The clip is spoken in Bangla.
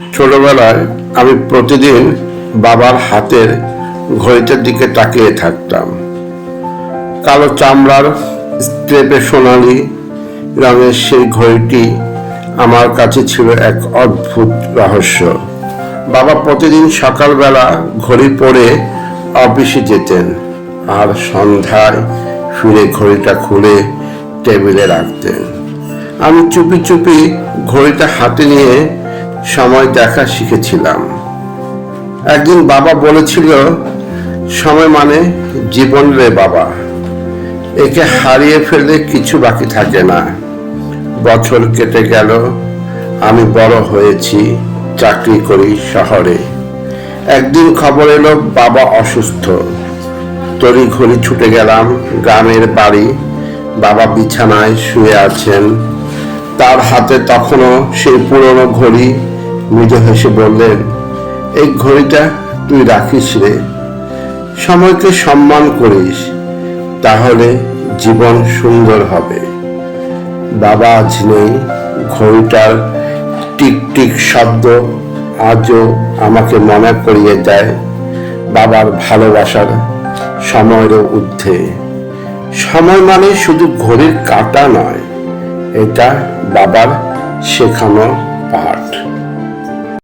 ছোটবেলায় আমি প্রতিদিন বাবার হাতের ঘড়িটার দিকে তাকিয়ে থাকতাম। কালো চামড়ার স্টেপে সোনালি রঙের সেই ঘড়িটি আমার কাছে ছিল এক অদ্ভুত রহস্য। বাবা প্রতিদিন সকালবেলা ঘড়ি পরে অফিসে যেতেন আর সন্ধ্যায় ফিরে ঘড়িটা খুলে টেবিলে রাখতেন। আমি চুপি চুপি ঘড়িটা হাতে নিয়ে সময় দেখা শিখেছিলাম। একদিন বাবা বলেছিল, সময় মানে জীবন রে বাবা। একে হারিয়ে ফেললে কিছু বাকি থাকে না। বছর কেটে গেল, আমি বড় হয়েছি, চাকরি করি শহরে। একদিন খবর এলো, বাবা অসুস্থ। তরি ঘড়ি ছুটে গেলাম, গ্রামের বাড়ি। বাবা বিছানায় শুয়ে আছেন। তার হাতে তখনও সেই পুরনো ঘড়ি মৃদু হেসে বললেন, এই ঘড়িটা তুই রাখিস রে। সময়কে সম্মান করিস, তাহলে জীবন সুন্দর হবে। বাবা আজ নেই, ঘড়িটার টিক টিক শব্দ আজও আমাকে মনে করিয়ে দেয় বাবার ভালোবাসার সময়েরও ঊর্ধ্বে। সময় মানে শুধু ঘড়ির কাটা নয়, এটা বাবার শেখানো পাঠ।